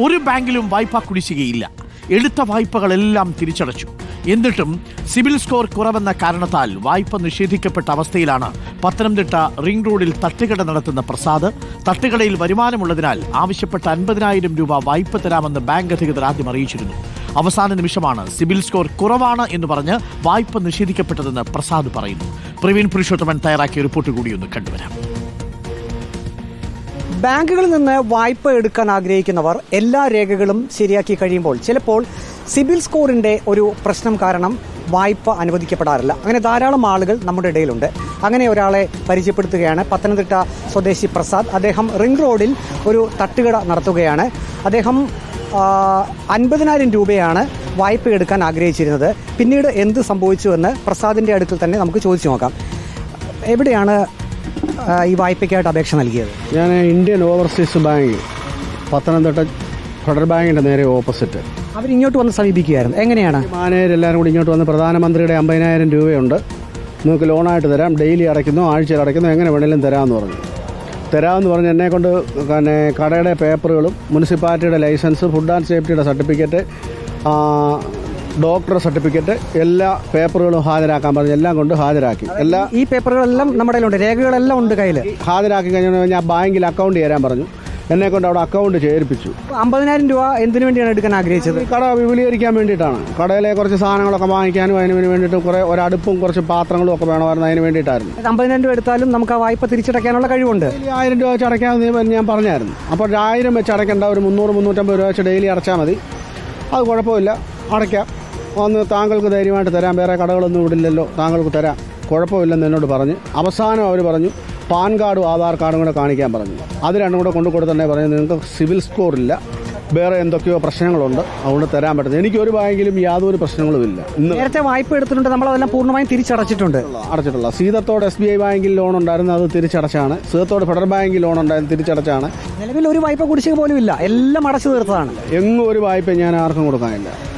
ഒരു ബാങ്കിലും വായ്പ കുടിശ്ശികയില്ല. എടുത്ത വായ്പകളെല്ലാം തിരിച്ചടച്ചു. എന്നിട്ടും സിവിൽ സ്കോർ കുറവെന്ന കാരണത്താൽ വായ്പ നിഷേധിക്കപ്പെട്ട അവസ്ഥയിലാണ് പത്തനംതിട്ട റിംഗ് റോഡിൽ തട്ടുകട നടത്തുന്ന പ്രസാദ് തട്ടുകടയിൽ വരുമാനമുള്ളതിനാൽ ആവശ്യപ്പെട്ട അൻപതിനായിരം രൂപ വായ്പ തരാമെന്ന് ബാങ്ക് അധികൃതർ ആദ്യം അറിയിച്ചിരുന്നു. അവസാന നിമിഷമാണ് സിവിൽ സ്കോർ കുറവാണ് എന്ന് പറഞ്ഞ് വായ്പ നിഷേധിക്കപ്പെട്ടതെന്ന് പ്രസാദ് പറയുന്നു. പ്രവീൺ പുരുഷോത്തമൻ തയ്യാറാക്കിയ റിപ്പോർട്ട് കൂടി ഒന്ന് കണ്ടുവരാം. ബാങ്കുകളിൽ നിന്ന് വായ്പ എടുക്കാൻ ആഗ്രഹിക്കുന്നവർ എല്ലാ രേഖകളും ശരിയാക്കി കഴിയുമ്പോൾ ചിലപ്പോൾ സിബിൽ സ്കോറിന്റെ ഒരു പ്രശ്നം കാരണം വായ്പ അനുവദിക്കപ്പെടാറില്ല. അങ്ങനെ ധാരാളം ആളുകൾ നമ്മുടെ ഇടയിലുണ്ട്. അങ്ങനെ ഒരാളെ പരിചയപ്പെടുത്തുകയാണ് പത്തനംതിട്ട സ്വദേശി പ്രസാദ്. അദ്ദേഹം റിംഗ് റോഡിൽ ഒരു തട്ടുകട നടത്തുകയാണ്. അദ്ദേഹം അൻപതിനായിരം രൂപയാണ് വായ്പ എടുക്കാൻ ആഗ്രഹിച്ചിരുന്നത്. പിന്നീട് എന്ത് സംഭവിച്ചുവെന്ന് പ്രസാദിന്റെ അടുക്കൽ തന്നെ നമുക്ക് ചോദിച്ചു നോക്കാം. എവിടെയാണ് ഈ വായ്പയ്ക്കായിട്ട് അപേക്ഷ നൽകിയത്? ഞാൻ Indian Overseas Bank Pathanamthitta Federal ബാങ്കിന്റെ നേരെ ഓപ്പോസിറ്റ്. അവർ ഇങ്ങോട്ട് വന്ന് സമീപിക്കുകയായിരുന്നു. എങ്ങനെയാണ്? മാനേജർ എല്ലാവരും കൂടി ഇങ്ങോട്ട് വന്ന് പ്രധാനമന്ത്രിയുടെ അമ്പതിനായിരം രൂപയുണ്ട്. നിങ്ങൾക്ക് ലോണായിട്ട് തരാം. ഡെയിലി അടയ്ക്കുന്നു ആഴ്ചയിൽ അടയ്ക്കുന്നു എങ്ങനെ വേണേലും തരാമെന്ന് പറഞ്ഞു. തരാമെന്ന് പറഞ്ഞ് എന്നെ കൊണ്ട് പിന്നെ കടയുടെ പേപ്പറുകളും മുനിസിപ്പാലിറ്റിയുടെ ലൈസൻസ് ഫുഡ് ആൻഡ് സേഫ്റ്റിയുടെ സർട്ടിഫിക്കറ്റ് ഡോക്ടർ സർട്ടിഫിക്കറ്റ് എല്ലാ പേപ്പറുകളും ഹാജരാക്കാൻ പറഞ്ഞു. എല്ലാം കൊണ്ട് ഹാജരാക്കി. എല്ലാ ഈ പേപ്പറുകളെല്ലാം നമ്മുടെ കയ്യിലുണ്ട്. രേഖകളെല്ലാം ഉണ്ട് കയ്യിൽ ഹാജരാക്കി കഴിഞ്ഞാൽ ഞാൻ ബാങ്കിൽ അക്കൗണ്ട് ചേരാൻ പറഞ്ഞു. എന്നെ കൊണ്ട് അവിടെ അക്കൗണ്ട് ചേർപ്പിച്ചു അമ്പതിനായിരം രൂപ എന്തിനു വേണ്ടിയാണ് എടുക്കാൻ ആഗ്രഹിച്ചത്? കട വിപുലീകരിക്കാൻ വേണ്ടിയിട്ടാണ്. കടയിലെ കുറച്ച് സാധനങ്ങളൊക്കെ വാങ്ങിക്കാനും അതിന് വേണ്ടിയിട്ട് കുറേ ഒരടുപ്പും കുറച്ച് പാത്രങ്ങളും ഒക്കെ വേണമായിരുന്നു അതിന് വേണ്ടിയിട്ടായിരുന്നു. അമ്പതിനായിരം രൂപ എടുത്താലും നമുക്ക് ആ വായ്പ തിരിച്ചടയ്ക്കാനുള്ള കഴിവുണ്ട്. ആയിരം രൂപ വെച്ച് അടയ്ക്കാമെന്ന് ഞാൻ പറഞ്ഞായിരുന്നു. അപ്പോൾ ഒരു ആയിരം വെച്ച് അടയ്ക്കേണ്ട ഒരു മുന്നൂറ് മുന്നൂറ്റമ്പത് രൂപ വെച്ച് ഡെയിലി അടച്ചാൽ മതി. അത് കുഴപ്പമില്ല. അടയ്ക്കാം. ഒന്ന് താങ്കൾക്ക് ധൈര്യമായിട്ട് തരാം. വേറെ കടകളൊന്നും ഇവിടില്ലല്ലോ. താങ്കൾക്ക് തരാം. കുഴപ്പമില്ലെന്ന് എന്നോട് പറഞ്ഞ്. അവസാനം അവർ പറഞ്ഞു പാൻ കാർഡും ആധാർ കാർഡും കൂടെ കാണിക്കാൻ പറഞ്ഞു. അത് രണ്ടും കൂടെ കൊണ്ടു കൊടുത്തന്നെ പറഞ്ഞു നിങ്ങൾക്ക് സിവിൽ സ്കോർ ഇല്ല. വേറെ എന്തൊക്കെയോ പ്രശ്നങ്ങളുണ്ട്. അതുകൊണ്ട് തരാൻ പറ്റുന്നത്. എനിക്ക് ഒരു ബാങ്കിലും യാതൊരു പ്രശ്നങ്ങളും ഇല്ല. നേരത്തെ വായ്പ എടുത്തിട്ടുണ്ട്. നമ്മൾ അതെല്ലാം പൂർണമായും തിരിച്ചടച്ചിട്ടുണ്ട്. അടച്ചിട്ടുള്ള സീതത്തോട് എസ് ബി ഐ ബാങ്കിൽ ലോൺ ഉണ്ടായിരുന്നു. അത് തിരിച്ചടച്ചാണ്. സീതത്തോട് ഫെഡറൽ ബാങ്കിൽ ലോൺ ഉണ്ടായിരുന്നു. തിരിച്ചടച്ചാണ്. നിലവിൽ ഒരു വായ്പ കുടിശ്ശിക പോലും ഇല്ല. എല്ലാം അടച്ചു തീർത്തതാണ്. എങ്ങും ഒരു വായ്പ ഞാൻ ആർക്കും കൊടുക്കാനില്ല.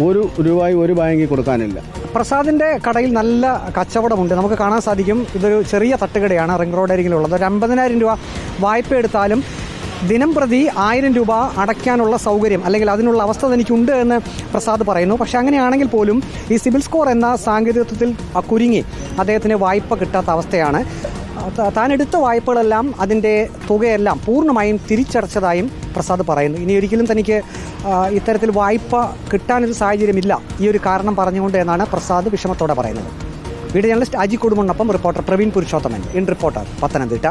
ഒരു രൂപയും ഒരു ബാങ്കിൽ കൊടുക്കാനില്ല. പ്രസാദിന്റെ കടയിൽ നല്ല കച്ചവടമുണ്ട്. നമുക്ക് കാണാൻ സാധിക്കും. ഇതൊരു ചെറിയ തട്ടുകടയാണ്. Ring road അരികിലുള്ളത്. ഒരു അമ്പതിനായിരം രൂപ വായ്പ എടുത്താലും ദിനം പ്രതി ആയിരം രൂപ അടയ്ക്കാനുള്ള സൗകര്യം അല്ലെങ്കിൽ അതിനുള്ള അവസ്ഥ തനിക്കുണ്ട് എന്ന് പ്രസാദ് പറയുന്നു. പക്ഷേ അങ്ങനെയാണെങ്കിൽ പോലും ഈ സിബിൽ സ്കോർ എന്ന സാങ്കേതികത്വത്തിൽ കുരുങ്ങി അദ്ദേഹത്തിന് വായ്പ കിട്ടാത്ത അവസ്ഥയാണ്. താൻ എടുത്ത വായ്പകളെല്ലാം അതിന്റെ തുകയെല്ലാം പൂർണമായും തിരിച്ചടച്ചതായും പ്രസാദ് പറയുന്നു. ഇനി ഒരിക്കലും തനിക്ക് ഇത്തരത്തിൽ വായ്പ കിട്ടാനൊരു സാഹചര്യമില്ല. ഈ ഒരു കാരണം പറഞ്ഞുകൊണ്ട് എന്നാണ് പ്രസാദ് വിഷമത്തോടെ പറയുന്നത്. Video journalist Aji കുടുംബനൊപ്പം reporter Praveen Purushothaman. In reporter Pathanamthitta.